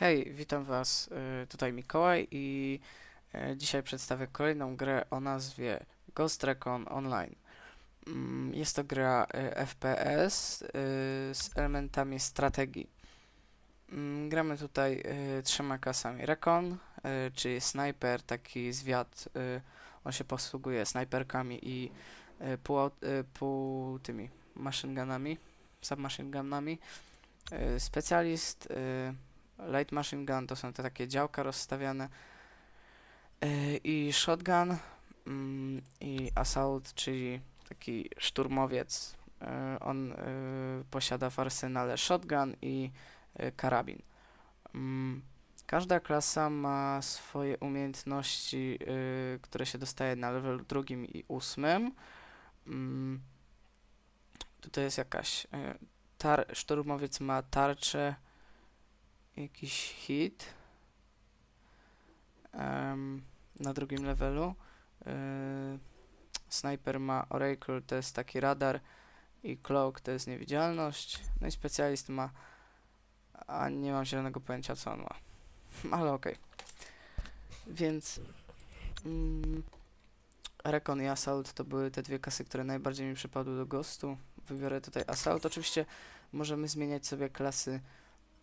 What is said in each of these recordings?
Hej, witam Was, y, tutaj Mikołaj i y, dzisiaj przedstawię kolejną grę o nazwie Ghost Recon Online. Mm, Jest to gra y, FPS z elementami strategii. Mm, Gramy tutaj trzema klasami. Recon, czyli sniper, taki zwiad, y, on się posługuje snajperkami i pół, pół tymi gunami. Y, Specjalist, Light Machine Gun to są te takie działka rozstawiane yy, i Shotgun mm, i Assault, czyli taki szturmowiec. Yy, on yy, posiada w arsenale shotgun i karabin. Mm, każda klasa ma swoje umiejętności, które się dostaje na level drugim i ósmym. Mm, tutaj jest jakaś tar- szturmowiec ma tarczę, jakiś hit em, na drugim levelu. Yy, Sniper ma Oracle, to jest taki radar i Cloak to jest niewidzialność. No i specjalist ma, a nie mam zielonego pojęcia co on ma, ale okej. Więc mm, Recon i Assault to były te dwie kasy, które najbardziej mi przypadły do Ghostu. Wybiorę tutaj Assault. Oczywiście możemy zmieniać sobie klasy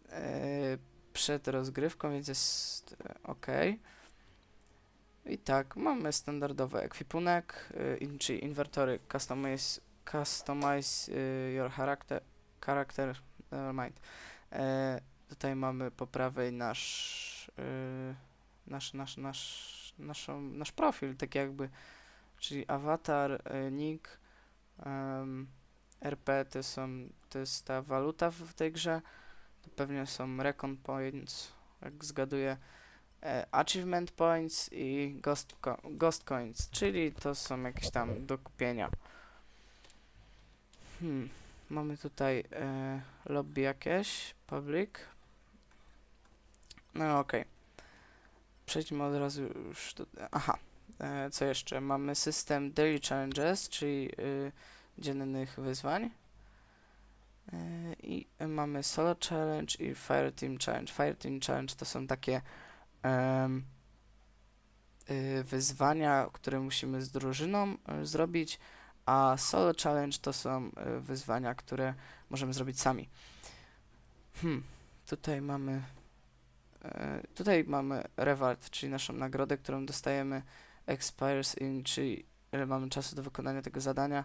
e, przed rozgrywką, więc jest ok. I tak, mamy standardowy ekwipunek, y, in, czyli inwertory customize, customize y, your character, character never mind. E, tutaj mamy po prawej nasz, y, nasz, nasz, nasz, nasz profil, tak jakby, czyli awatar, y, nick, RP to są, to jest ta waluta w tej grze, to pewnie są recon points, jak zgaduję, e, achievement points i ghost, co ghost coins, czyli to są jakieś tam do kupienia. Hmm. Mamy tutaj e, lobby jakieś, public. No okej. Przejdźmy od razu już do... Aha. E, co jeszcze? Mamy system daily challenges, czyli y, dziennych wyzwań. E, I mamy Solo Challenge i Fire Team Challenge. Fire Team Challenge to są takie y, wyzwania, które musimy z drużyną y, zrobić, a Solo Challenge to są y, wyzwania, które możemy zrobić sami. Hmm, tutaj mamy e, tutaj mamy reward, czyli naszą nagrodę, którą dostajemy expires in, czyli ile mamy czasu do wykonania tego zadania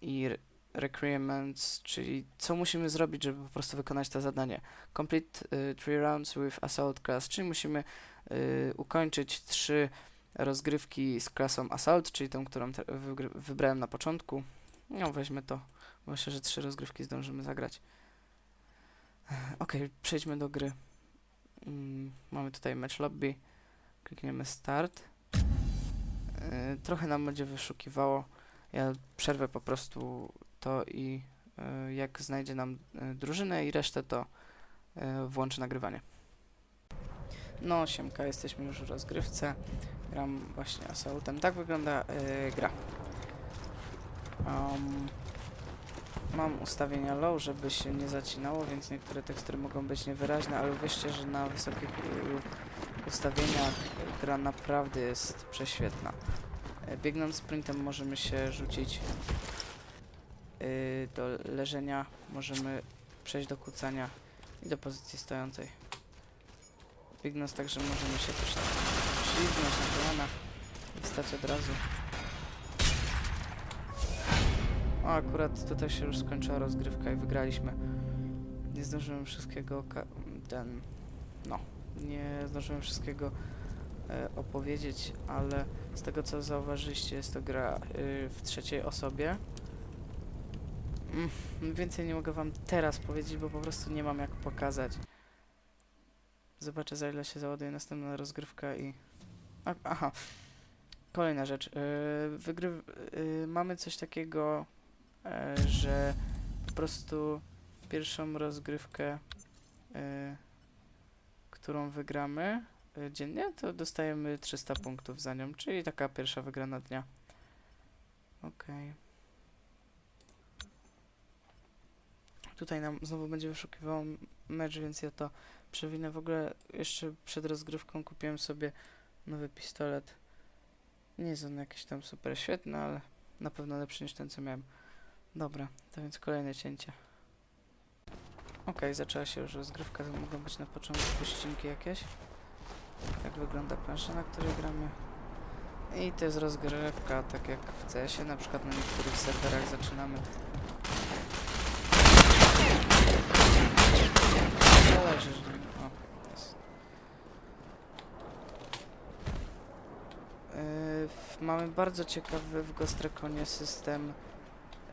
i requirements, czyli co musimy zrobić, żeby po prostu wykonać to zadanie. Complete y, three rounds with assault class, czyli musimy y, ukończyć trzy rozgrywki z klasą assault, czyli tą, którą wybrałem na początku. No weźmy to. Myślę, że trzy rozgrywki zdążymy zagrać. Ok, przejdźmy do gry. Mm, mamy tutaj match lobby. Klikniemy start. Y, trochę nam będzie wyszukiwało. Ja przerwę po prostu to i y, jak znajdzie nam y, drużynę i resztę, to y, włączę nagrywanie. No, siemka, jesteśmy już w rozgrywce. Gram właśnie Assaultem. Tak wygląda y, gra. Um, mam ustawienia low, żeby się nie zacinało, więc niektóre tekstury mogą być niewyraźne, ale wierzcie, że na wysokich ustawieniach gra naprawdę jest prześwietna. Biegnąc sprintem możemy się rzucić y, do leżenia, możemy przejść do kucania i do pozycji stojącej. Biegnąc także możemy się też ślizgnąć na kolanach i wstać od razu. O, akurat tutaj się już skończyła rozgrywka i wygraliśmy. Nie zdążyłem wszystkiego ten... no, nie zdążyłem wszystkiego e, opowiedzieć, ale z tego co zauważyliście jest to gra y, w trzeciej osobie. Mm, więcej nie mogę wam teraz powiedzieć, bo po prostu nie mam jak pokazać. Zobaczę za ile się załaduje następna rozgrywka i... A, aha. Kolejna rzecz. Yy, wygry... Yy, mamy coś takiego, yy, że po prostu pierwszą rozgrywkę, yy, którą wygramy yy, dziennie, to dostajemy 300 punktów za nią, czyli taka pierwsza wygrana dnia. Okej. Tutaj nam znowu będzie wyszukiwało mecz, więc ja to przewinę. W ogóle jeszcze przed rozgrywką kupiłem sobie nowy pistolet. Nie jest on jakiś tam super świetny, ale na pewno lepszy niż ten, co miałem. Dobra, to więc kolejne cięcie. Okej, zaczęła się już rozgrywka, to mogą być na początku ścinki jakieś. Jak wygląda plansza, na której gramy. I to jest rozgrywka, tak jak w CS-ie, na przykład na niektórych serwerach zaczynamy. Zależy, że... O, jest. Yy, mamy bardzo ciekawy w Ghost Reconie system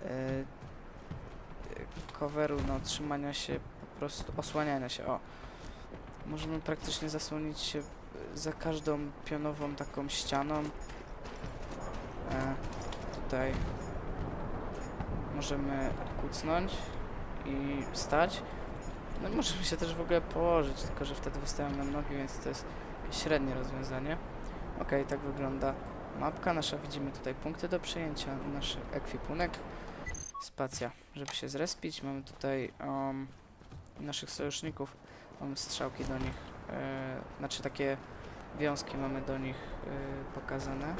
yy, coveru, no trzymania się po prostu, osłaniania się, o. Możemy praktycznie zasłonić się za każdą pionową taką ścianą. E, tutaj możemy kucnąć i stać. No możemy się też w ogóle położyć, tylko że wtedy wystawiam nam nogi, więc to jest średnie rozwiązanie. Ok, tak wygląda mapka nasza. Widzimy tutaj punkty do przejęcia, nasz ekwipunek. Spacja, żeby się zrespić. Mamy tutaj um, naszych sojuszników. Mamy strzałki do nich, e, znaczy takie wiązki mamy do nich e, pokazane.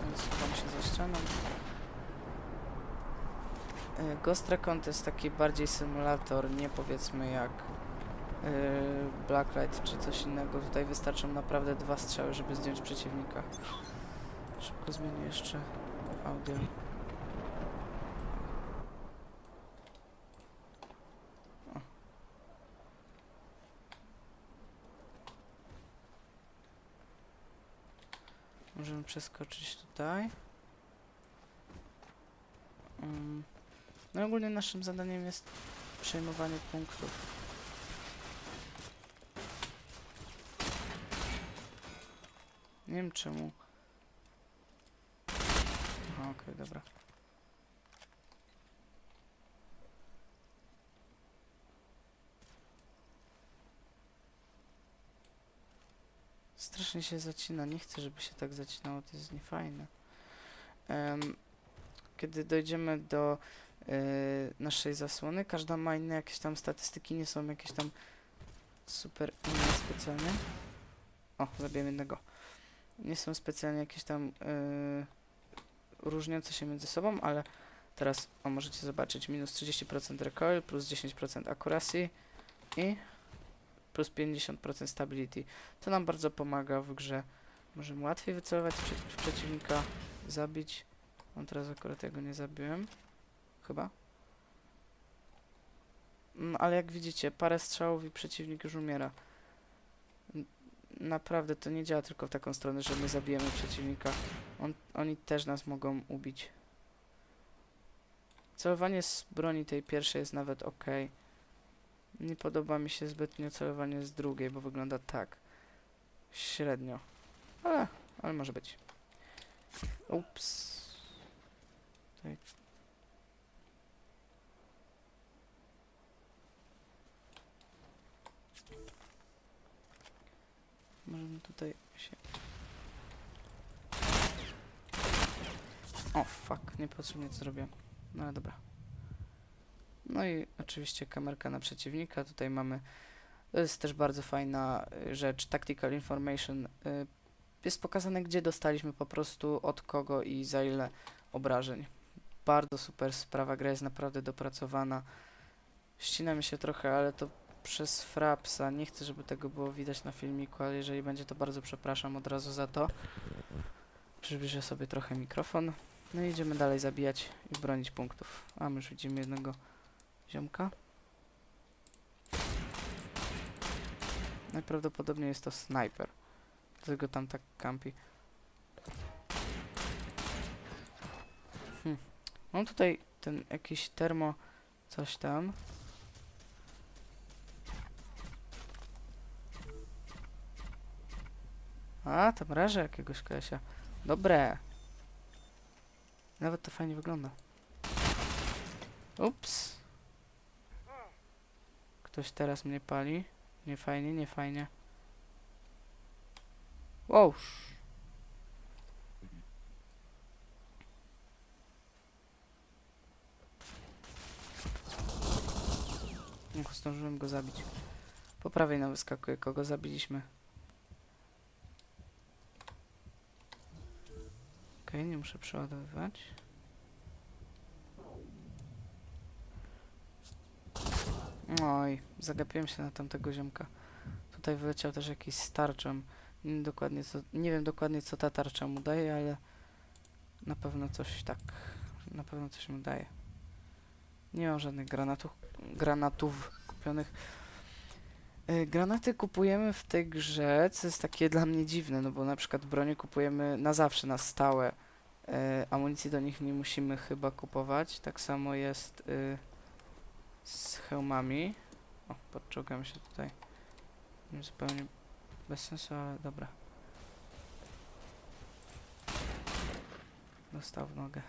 Więc chowam się za ścianą. E, Ghost Recon to jest taki bardziej symulator, nie powiedzmy jak e, Blacklight czy coś innego. Tutaj wystarczą naprawdę dwa strzały, żeby zdjąć przeciwnika. Szybko zmienię jeszcze audio. Możemy przeskoczyć tutaj. Mm. No ogólnie naszym zadaniem jest przejmowanie punktów. Nie wiem czemu. Okej, dobra. Strasznie się zacina. Nie chcę, żeby się tak zacinało. To jest niefajne. Em, kiedy dojdziemy do naszej zasłony, każda ma inne jakieś tam statystyki. Nie są jakieś tam super inne specjalnie. O, zabiłem jednego. Nie są specjalnie jakieś tam y, różniące się między sobą, ale teraz o, możecie zobaczyć minus 30% recoil, plus 10% accuracy i plus 50% stability. To nam bardzo pomaga w grze. Możemy łatwiej wycelować przeciwnika, zabić. On teraz akurat ja go nie zabiłem. Chyba. No, ale jak widzicie, parę strzałów i przeciwnik już umiera. Naprawdę to nie działa tylko w taką stronę, że my zabijemy przeciwnika. On, oni też nas mogą ubić. Celowanie z broni tej pierwszej jest nawet ok. Nie podoba mi się zbytnio celowanie z drugiej, bo wygląda tak. Średnio. Ale, ale może być. Ups. Tutaj. Możemy tutaj się... O, fuck, niepotrzebnie to zrobiłem. No ale dobra. No i oczywiście kamerka na przeciwnika. Tutaj mamy. To jest też bardzo fajna y, rzecz. Tactical information. y, Jest pokazane, gdzie dostaliśmy po prostu od kogo i za ile obrażeń. Bardzo super sprawa. Gra jest naprawdę dopracowana. Ścina mi się trochę, ale to przez frapsa. Nie chcę, żeby tego było widać na filmiku, ale jeżeli będzie, to bardzo przepraszam od razu za to. Przybliżę sobie trochę mikrofon. No i idziemy dalej zabijać i bronić punktów. A my już widzimy jednego ziomka. Najprawdopodobniej jest to snajper. Dlatego tam tak kampi. Hm. Mam tutaj ten jakiś termo coś tam. A, tam raże jakiegoś kolesia. Dobre. Nawet to fajnie wygląda. Ups. Ktoś teraz mnie pali. Nie fajnie, nie fajnie. Wow. Zdążyłem go zabić. Po prawej nam wyskakuje, kogo zabiliśmy. Nie muszę przeładowywać. Oj, zagapiłem się na tamtego ziomka. Tutaj wyleciał też jakiś z tarczą. Nie, dokładnie co, nie wiem dokładnie co ta tarcza mu daje, ale na pewno coś tak, na pewno coś mu daje. Nie mam żadnych granatów, granatów kupionych. E, Granaty kupujemy w tej grze, co jest takie dla mnie dziwne, no bo na przykład bronie kupujemy na zawsze, na stałe. E, amunicji do nich nie musimy chyba kupować. Tak samo jest y, z hełmami. O, podczołgam się tutaj. Nie zupełnie bez sensu, ale dobra. Dostał w nogę.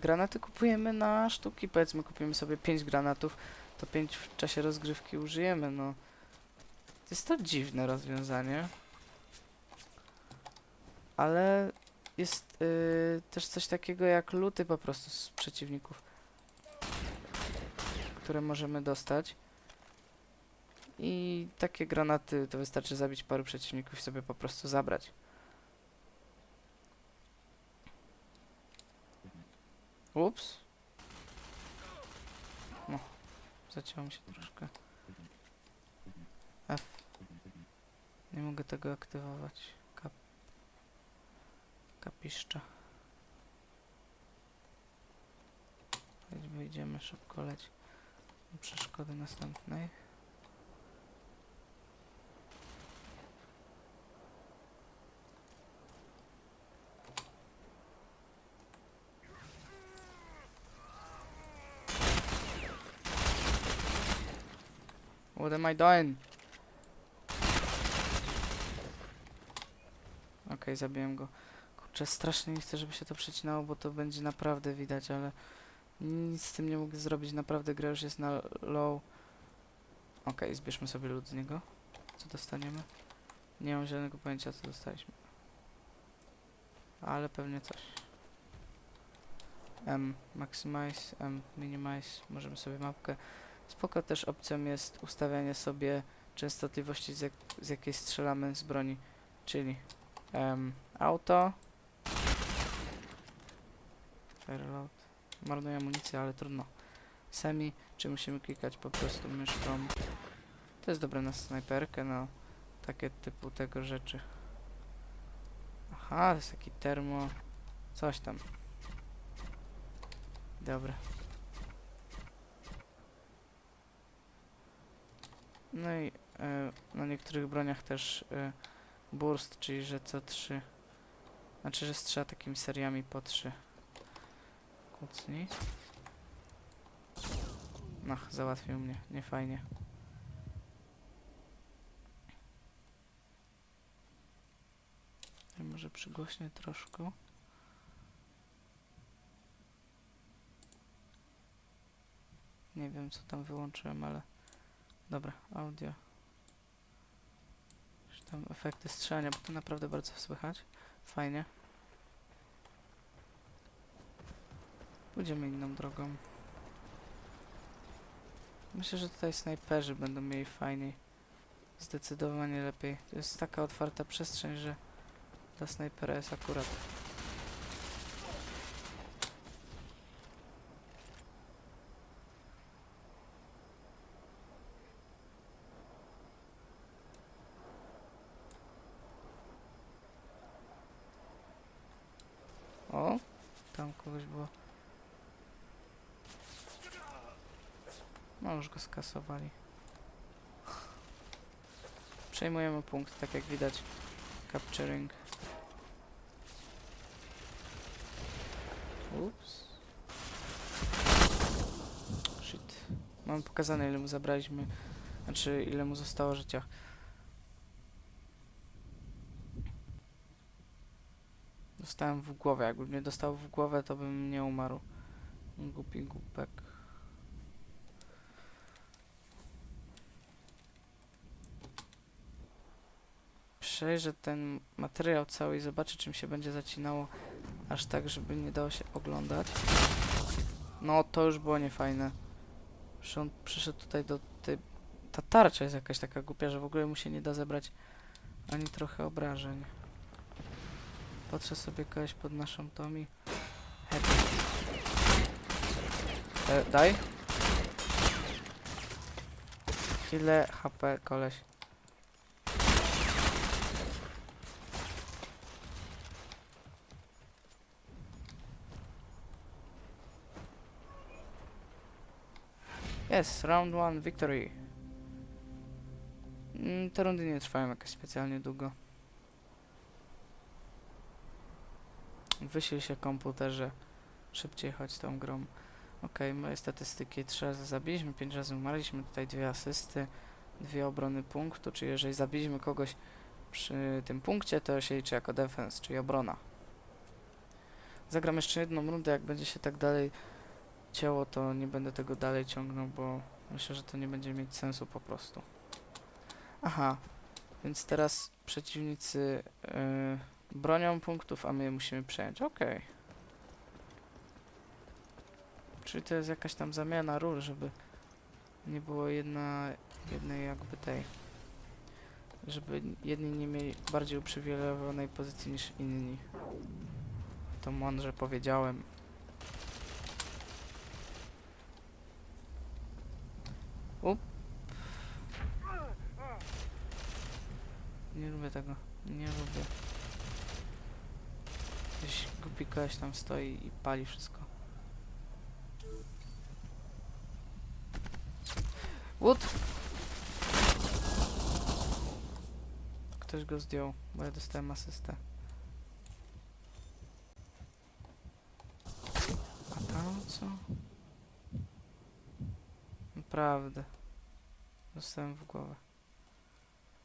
Granaty kupujemy na sztuki, powiedzmy kupimy sobie 5 granatów, to 5 w czasie rozgrywki użyjemy, no. Jest to dziwne rozwiązanie. Ale jest y, też coś takiego jak luty po prostu z przeciwników, które możemy dostać. I takie granaty to wystarczy zabić paru przeciwników i sobie po prostu zabrać. Ups. No, zaciąłem się troszkę. F. Nie mogę tego aktywować. Kap. Kapiszcza. Chodź, wyjdziemy szybko leć. Przeszkody następnej. What am I doing? Okej, zabiłem go. Kurczę, strasznie nie chcę, żeby się to przecinało, bo to będzie naprawdę widać, ale nic z tym nie mogę zrobić. Naprawdę gra już jest na low. Okej, zbierzmy sobie lód z niego. Co dostaniemy? Nie mam żadnego pojęcia, co dostaliśmy. Ale pewnie coś. M maximize, M minimize. Możemy sobie mapkę Spoko też opcją jest ustawianie sobie częstotliwości, z, jak, z jakiej strzelamy z broni, czyli em, auto, reload, marnuję amunicję, ale trudno, semi, czy musimy klikać po prostu myszką, to jest dobre na snajperkę, no, takie typu tego rzeczy. Aha, to jest taki termo, coś tam. Dobra. No i e, na niektórych broniach też e, burst, czyli że co 3. Znaczy, że strzela takimi seriami po 3. Kucnij. Ach, załatwił mnie. Nie fajnie. Może przygłośnię troszkę. Nie wiem, co tam wyłączyłem, ale... Dobra, audio. Czy tam efekty strzelania, bo to naprawdę bardzo słychać. Fajnie. Pójdziemy inną drogą. Myślę, że tutaj snajperzy będą mieli fajniej. Zdecydowanie lepiej. To jest taka otwarta przestrzeń, że dla snajpera jest akurat. O, tam kogoś było. No już skasowali. Przejmujemy punkt, tak jak widać. Capturing. Ups. Shit. Mamy pokazane ile mu zabraliśmy. Znaczy ile mu zostało życia. Dostałem w głowę. Jakby mnie dostał w głowę, to bym nie umarł. Głupi głupek. Przejrzę ten materiał cały i zobaczę, czym się będzie zacinało. Aż tak, żeby nie dało się oglądać. No, to już było niefajne. Że on przyszedł tutaj do tej... Ta tarcza jest jakaś taka głupia, że w ogóle mu się nie da zebrać ani trochę obrażeń. Patrzę sobie kogoś pod naszą Tomi. E, daj. Ile HP koleś? Yes, round one victory. Mm, te rundy nie trwają jakoś specjalnie długo. Wysil się komputerze. Szybciej chodź tą grą. Okej, moje statystyki. Trzy razy zabiliśmy, pięć razy umarliśmy. Tutaj dwie asysty, dwie obrony punktu. Czyli jeżeli zabiliśmy kogoś przy tym punkcie, to się liczy jako defense, czyli obrona. Zagram jeszcze jedną rundę, jak będzie się tak dalej ciało, to nie będę tego dalej ciągnął, bo myślę, że to nie będzie mieć sensu po prostu. Aha, więc teraz przeciwnicy yy, bronią punktów, a my je musimy przejąć. Okej. Czyli to jest jakaś tam zamiana ról, żeby nie było jedna, jednej jakby tej. Żeby jedni nie mieli bardziej uprzywilejowanej pozycji niż inni. To mądrze powiedziałem. Nie lubię tego. Nie lubię. Gdzieś głupi koleś tam stoi i pali wszystko. Wood! Ktoś go zdjął, bo ja dostałem asystę. A tam co? Naprawdę. Dostałem w głowę.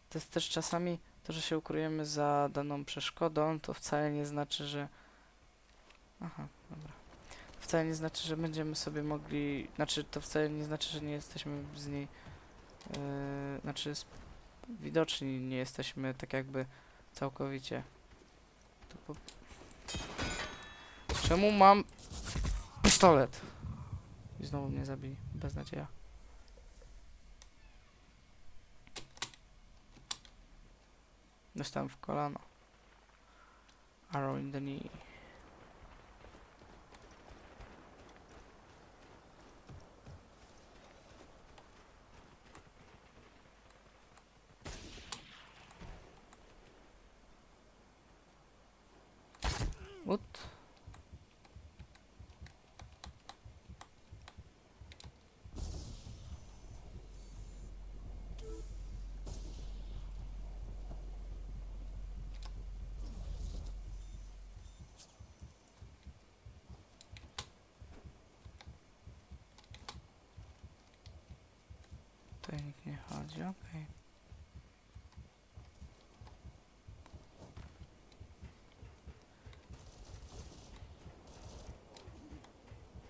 To jest też czasami to, że się ukryjemy za daną przeszkodą, to wcale nie znaczy, że... Aha, dobra. Wcale nie znaczy, że będziemy sobie mogli... Znaczy, to wcale nie znaczy, że nie jesteśmy z niej... Yy, znaczy, widoczni nie jesteśmy tak jakby całkowicie. To po... Czemu mam pistolet? I znowu mnie zabili. Beznadzieja. Dostałem w kolano. Arrow in the knee. What? Tutaj nikt nie chodzi, okej.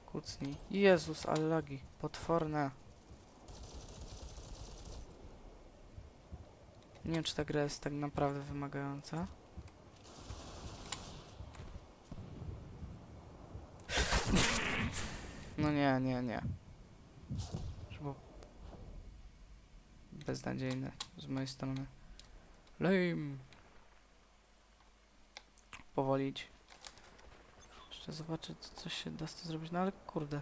Kucnij. Jezus, ale lagi. Potworne. Nie wiem, czy ta gra jest tak naprawdę wymagająca. No nie, nie, nie. Beznadziejne z mojej strony. Lame. Powolić. Jeszcze zobaczę, co się da z tym zrobić. No ale kurde.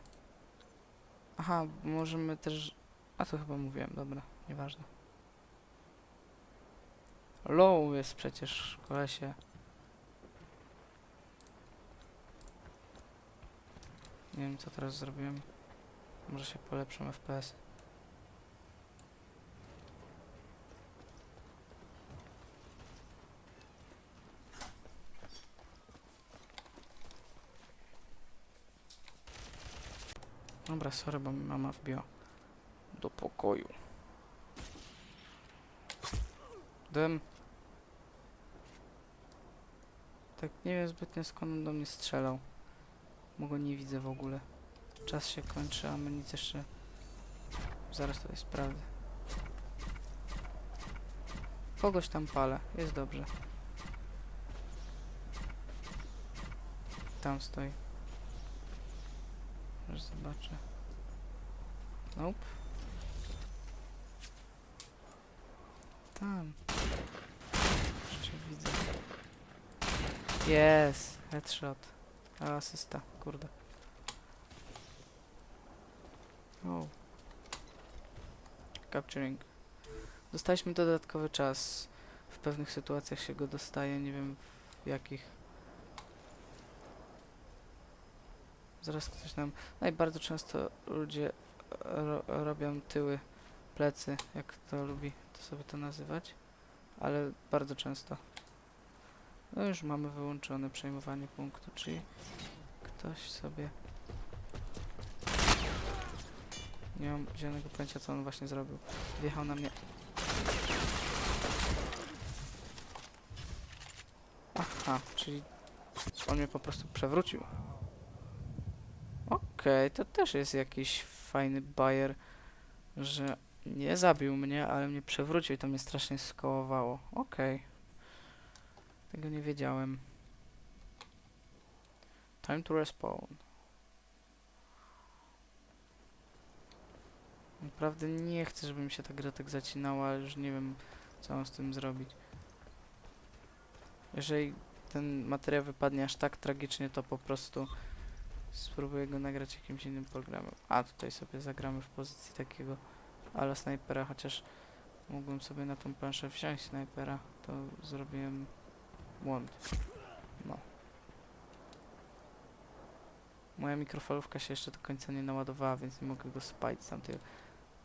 Aha, możemy też... A to chyba mówiłem, dobra, nieważne. Low jest przecież, kolesie. Nie wiem, co teraz zrobiłem. Może się polepszą FPS. Dobra, sorry, bo mi mama wbiła do pokoju. Dym. Tak nie wiem zbytnio skąd on do mnie strzelał. Bo go nie widzę w ogóle. Czas się kończy, a my nic jeszcze... Zaraz tutaj sprawdzę. Kogoś tam palę, jest dobrze. Tam stoi. Już zobaczę. Nope. Tam. Jeszcze widzę. Jest! Headshot. A, asysta, kurde. O. Capturing. Dostaliśmy dodatkowy czas. W pewnych sytuacjach się go dostaje, nie wiem w jakich. Zaraz ktoś nam... No i bardzo często ludzie ro robią tyły, plecy, jak to lubi to sobie to nazywać. Ale bardzo często. No już mamy wyłączone przejmowanie punktu, czyli ktoś sobie... Nie mam zielonego pojęcia, co on właśnie zrobił. Wjechał na mnie. Aha, czyli on mnie po prostu przewrócił. Okej, to też jest jakiś fajny bajer, że nie zabił mnie, ale mnie przewrócił i to mnie strasznie skołowało. Okej. Tego nie wiedziałem. Time to respawn. Naprawdę nie chcę, żeby mi się ta gra tak zacinała, ale już nie wiem, co mam z tym zrobić. Jeżeli ten materiał wypadnie aż tak tragicznie, to po prostu spróbuję go nagrać jakimś innym programem. A tutaj sobie zagramy w pozycji takiego ala snajpera, chociaż mógłbym sobie na tą planszę wziąć snajpera, to zrobiłem błąd. No. Moja mikrofalówka się jeszcze do końca nie naładowała, więc nie mogę go spalić z tamtej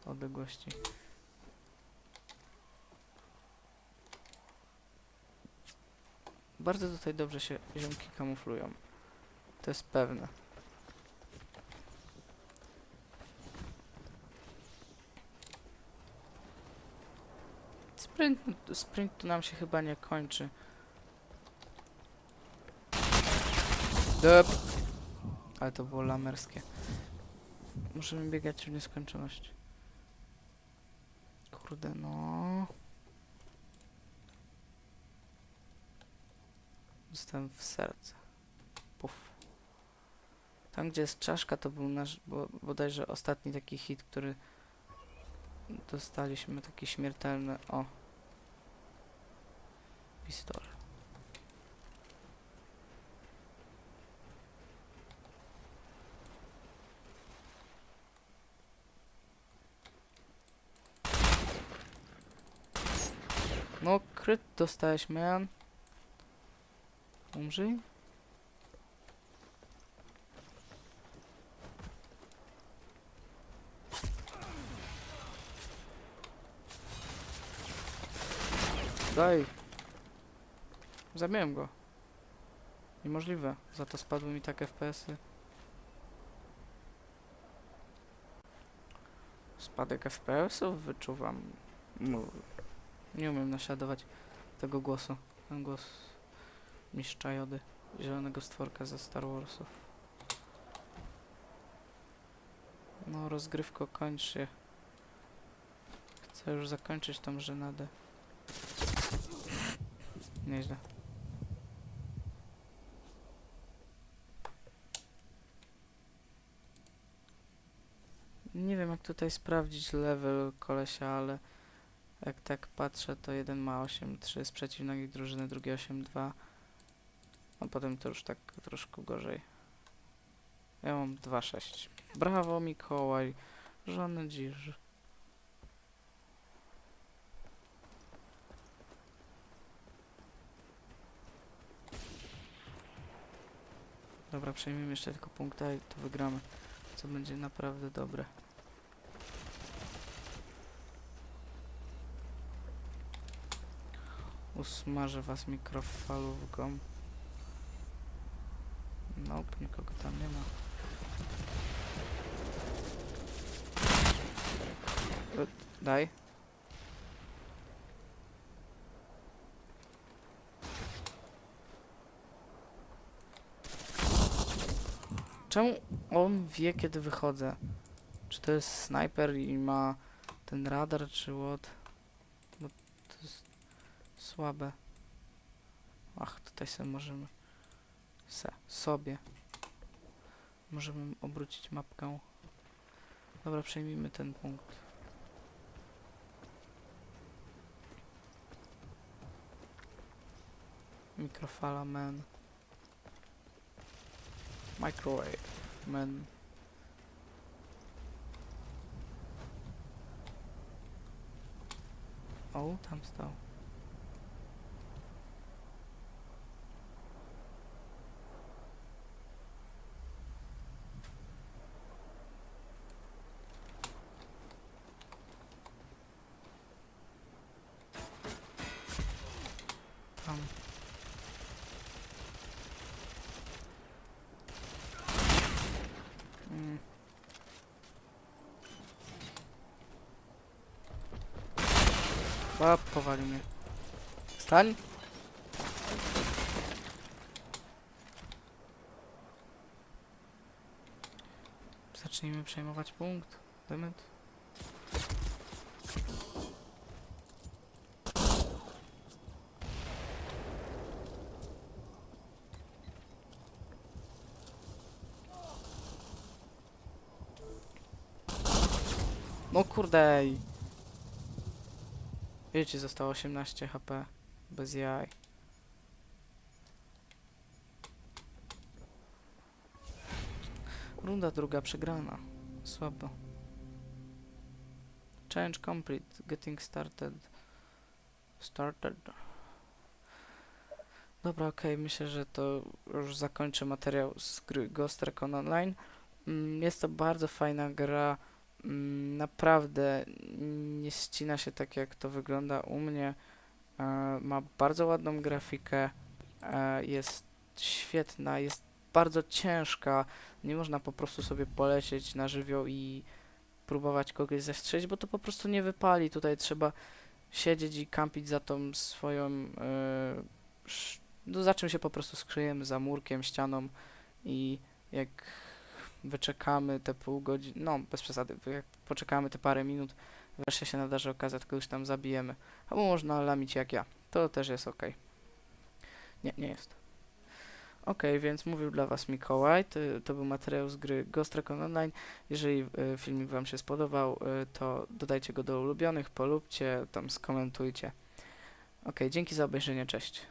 odległości. Bardzo tutaj dobrze się ziomki kamuflują. To jest pewne. Sprint, sprint tu nam się chyba nie kończy. Dep. Ale to było lamerskie. Możemy biegać w nieskończoność. Kurde, no. Dostałem w serce. Puf. Tam, gdzie jest czaszka, to był nasz, bo, bodajże ostatni taki hit, który dostaliśmy, taki śmiertelny. O. Pistol. No, kryt dostałeś, man. Umrzyj. Daj. Zabiłem go. Niemożliwe. Za to spadły mi tak FPS-y. Spadek FPS-ów wyczuwam. No, nie umiem naśladować tego głosu. Ten głos mistrza Jody. Zielonego stworka ze Star Warsów. No, rozgrywko kończ się. Chcę już zakończyć tą żenadę. Nieźle. Nie wiem jak tutaj sprawdzić level kolesia, ale jak tak patrzę, to jeden ma 8-3 z przeciwnej drużyny, drugi 8-2. A potem to już tak troszkę gorzej. Ja mam 2-6. Brawo Mikołaj, żony dziż. Dobra, przejmiemy jeszcze tylko punkta i to wygramy. Co będzie naprawdę dobre. Usmażę was mikrofalówką. Nope, nikogo tam nie ma. Daj. Czemu on wie, kiedy wychodzę? Czy to jest snajper i ma ten radar, czy what? Słabe. Ach, tutaj sobie możemy... Se, sobie. Możemy obrócić mapkę. Dobra, przejmijmy ten punkt. Mikrofala man. Microwave man. O, tam stał. Tam. Mm. A, powalił mnie. Stań! Zacznijmy przejmować punkt. Demet. No kurde. Wiecie, zostało 18 HP. Bez jaj. Runda druga przegrana. Słabo. Change complete. Getting started. Started. Dobra, okej, myślę, że to już zakończę materiał z gry Ghost Recon Online. Mm, Jest to bardzo fajna gra. Mm, Naprawdę nie ścina się tak, jak to wygląda u mnie. E, Ma bardzo ładną grafikę. e, Jest świetna, jest bardzo ciężka. Nie można po prostu sobie polecieć na żywioł i próbować kogoś zestrzelić, bo to po prostu nie wypali. Tutaj trzeba siedzieć i kampić za tą swoją. e, no, za czym się po prostu skryjemy, za murkiem, ścianą i jak wyczekamy te pół godziny, no bez przesady, jak poczekamy te parę minut, wreszcie się nadarzy okazja, to kogoś tam zabijemy. Albo można lamić jak ja. To też jest ok. Nie, nie jest. Ok, więc mówił dla Was Mikołaj. To, to był materiał z gry Ghost Recon Online. Jeżeli y, filmik Wam się spodobał, y, to dodajcie go do ulubionych, polubcie, tam skomentujcie. Ok, dzięki za obejrzenie, cześć.